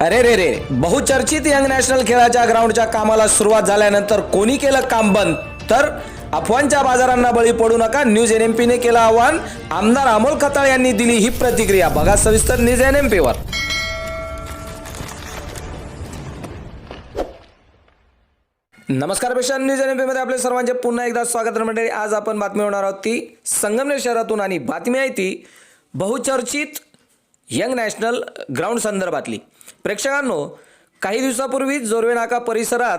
अरे रे रे बहुचर्चित young national खेळाच्या ग्राउंडच्या कामाला सुरुवात झाल्यानंतर कोणी केलं काम बंद? तर अफवांच्या बाजारांना बळी पडू नका न्यूज एन एम पीने केलं आव्हान. आमदार अमोल खताळ यांनी दिली ही प्रतिक्रिया. बघा सविस्तर न्यूज एन एम पीवर. नमस्कार पेशन न्यूज एनमध्ये आपले सर्वांचे पुन्हा एकदा स्वागत मंडळी आज आपण बातमी होणार आहोत ती संगमनेर शहरातून आणि बातमी आहे ती बहुचर्चित यंग नॅशनल ग्राउंड संदर्भातली. प्रेक्षकांनो काही दिवसापूर्वीच जोरवेनाका परिसरात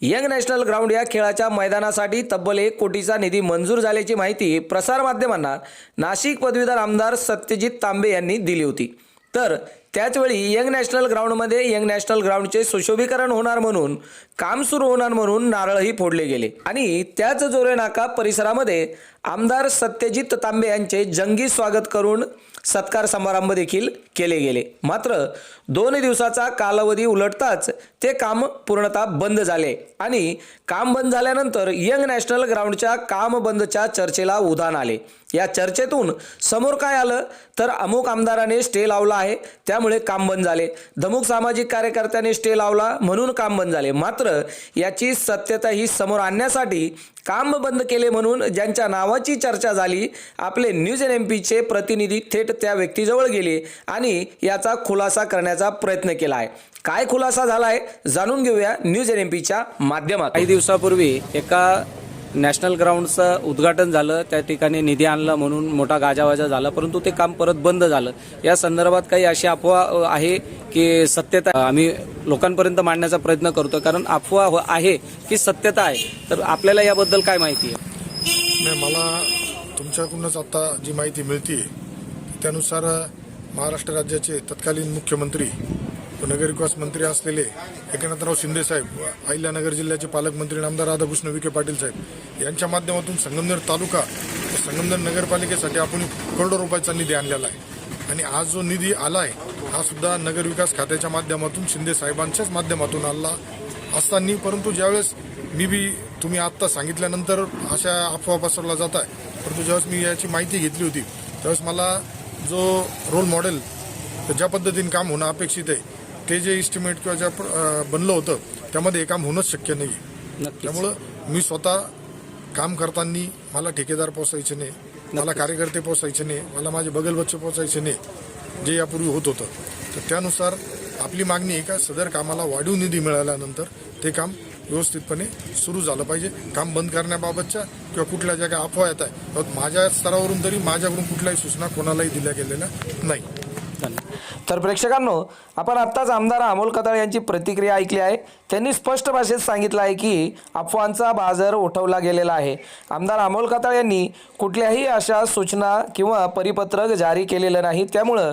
यंग नॅशनल ग्राउंड या खेळाच्या मैदानासाठी तब्बल एक कोटीचा निधी मंजूर झाल्याची माहिती प्रसारमाध्यमांना नाशिक पदवीधर आमदार सत्यजित तांबे यांनी दिली होती. तर त्याचवेळी यंग नॅशनल ग्राउंडमध्ये यंग नॅशनल ग्राउंडचे सुशोभीकरण होणार म्हणून काम सुरू होणार म्हणून नारळही फोडले गेले. आणि त्याच जोरे नाका परिसरामध्ये आमदार सत्यजित तांबे यांचे जंगी स्वागत करून सत्कार समारंभ देखील केले गेले. मात्र दोन दिवसाचा कालावधी उलटताच ते काम पूर्णतः बंद झाले आणि काम बंद झाल्यानंतर यंग नॅशनल ग्राउंडच्या काम बंदच्या चर्चेला उधाण आले. या चर्चेतून समोर काय आलं? तर अमुक आमदाराने स्टे लावला आहे त्यामुळे काम बंद झाले. धमुक सामाजिक कार्यकर्त्याने स्टे लावला म्हणून काम बंद झाले. मात्र याची सत्यता ही समोर आणण्यासाठी काम बंद केले म्हणून ज्यांच्या नावाची चर्चा झाली आपले न्यूज एन एम पीचे प्रतिनिधी थेट त्या व्यक्तीजवळ गेले आणि याचा खुलासा करण्याचा प्रयत्न केला आहे काय खुलासा झाला आहे जाणून घेऊया न्यूज एन एम पीच्या माध्यमात काही दिवसापूर्वी एका नॅशनल ग्राउंडचं उद्घाटन झालं त्या ठिकाणी निधी आणला म्हणून मोठा गाजावाजा झाला परंतु ते काम परत बंद झालं. या संदर्भात काही अशी अफवा आहे की सत्यता आम्ही लोकांपर्यंत मांडण्याचा प्रयत्न करतो कारण अफवा हो, आहे की सत्यता आहे. तर आपल्याला याबद्दल काय माहिती आहे? नाही मला तुमच्याकडूनच आता जी माहिती मिळते त्यानुसार महाराष्ट्र राज्याचे तत्कालीन मुख्यमंत्री नगरविकास मंत्री असलेले एकनाथराव शिंदेसाहेब साहेब अहिल्यानगर जिल्ह्याचे पालकमंत्री नामदार राधाकृष्ण विखे पाटील साहेब यांच्या माध्यमातून संगमनेर तालुका संगमनेर नगरपालिकेसाठी आपण करोडो रुपयाचा निधी आणलेला आहे. आणि आज जो निधी आला आहे हा सुद्धा नगरविकास खात्याच्या माध्यमातून शिंदे साहेबांच्याच माध्यमातून आला असताना. परंतु ज्यावेळेस मी बी तुम्ही आत्ता सांगितल्यानंतर अशा अफवा पसरला जात आहे परंतु ज्यावेळेस मी याची माहिती घेतली होती त्यावेळेस मला जो रोल मॉडेल ज्या पद्धतीने काम होणं अपेक्षित आहे ते जे इस्टिमेट किंवा ज्या बनलं होतं त्यामध्ये हे काम होणंच शक्य नाही त्यामुळं मी स्वतः काम करताना मला ठेकेदार पोचायचे नाही मला कार्यकर्ते पोचायचे नाही मला माझे बगल बच्चे पोचायचे नाही जे यापूर्वी होत होतं. तर त्यानुसार आपली मागणी आहे का सदर कामाला वाढीव निधी मिळाल्यानंतर ते काम व्यवस्थितपणे सुरू झालं पाहिजे. काम बंद करण्याबाबतच्या किंवा कुठल्या ज्या काही अफवा येत आहे माझ्या स्तरावरून तरी माझ्याकडून कुठल्याही सूचना कोणालाही दिल्या गेलेल्या नाही. तर प्रेक्षकांनो आपण आत्ताच आमदार अमोल कताळ यांची प्रतिक्रिया ऐकली आहे. त्यांनी स्पष्ट भाषेत सांगितलं आहे की अफवांचा बाजार उठवला गेलेला आहे. आमदार अमोल कताळ यांनी कुठल्याही अशा सूचना किंवा परिपत्रक जारी केलेलं नाही. त्यामुळं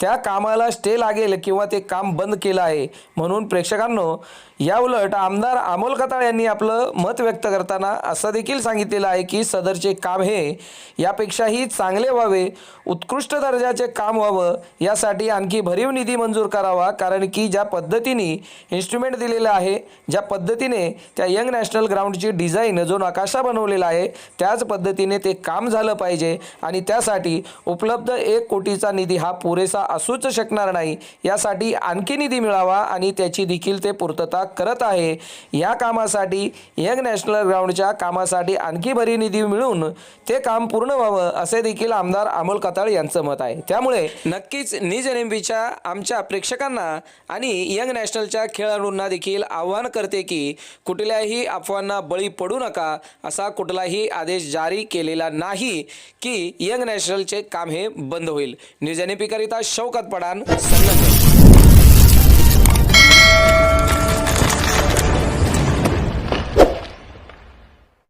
त्या कामाला स्टे लागेल किंवा ते काम बंद केलं आहे. म्हणून प्रेक्षकांनो या उलट आमदार अमोल कताळ यांनी आपलं मत व्यक्त करताना असं देखील सांगितलेलं आहे की सदरचे काम हे यापेक्षाही चांगले व्हावे उत्कृष्ट दर्जाचे काम व्हावं यासाठी आणखी भरीव निधी मंजूर करावा कारण की ज्या पद्धतीने इन्स्ट्रुमेंट दिलेलं आहे ज्या पद्धतीने त्या यंग नॅशनल ग्राउंडची डिझाईन जो नकाशा बनवलेला आहे त्याच पद्धतीने ते काम झालं पाहिजे आणि त्यासाठी उपलब्ध एक कोटीचा निधी हा पुरेसा असूच शकणार नाही. यासाठी आणखी निधी मिळावा आणि त्याची देखील ते पूर्तता करत आहे. या कामासाठी यंग नॅशनल ग्राउंडच्या कामासाठी आणखी भरी निधी मिळून ते काम पूर्ण व्हावं असे देखील आमदार अमोल कताळ यांचं मत आहे. त्यामुळे नक्कीच निज एन आमच्या प्रेक्षकांना आणि यंग नॅशनलच्या खेळाडूंना देखील आव्हान करते की कुठल्याही अफवांना बळी पडू नका असा कुठलाही आदेश जारी केलेला नाही की यंग नॅशनलचे काम हे बंद होईल. न्यूज एन एम शौकत पडान सन्नत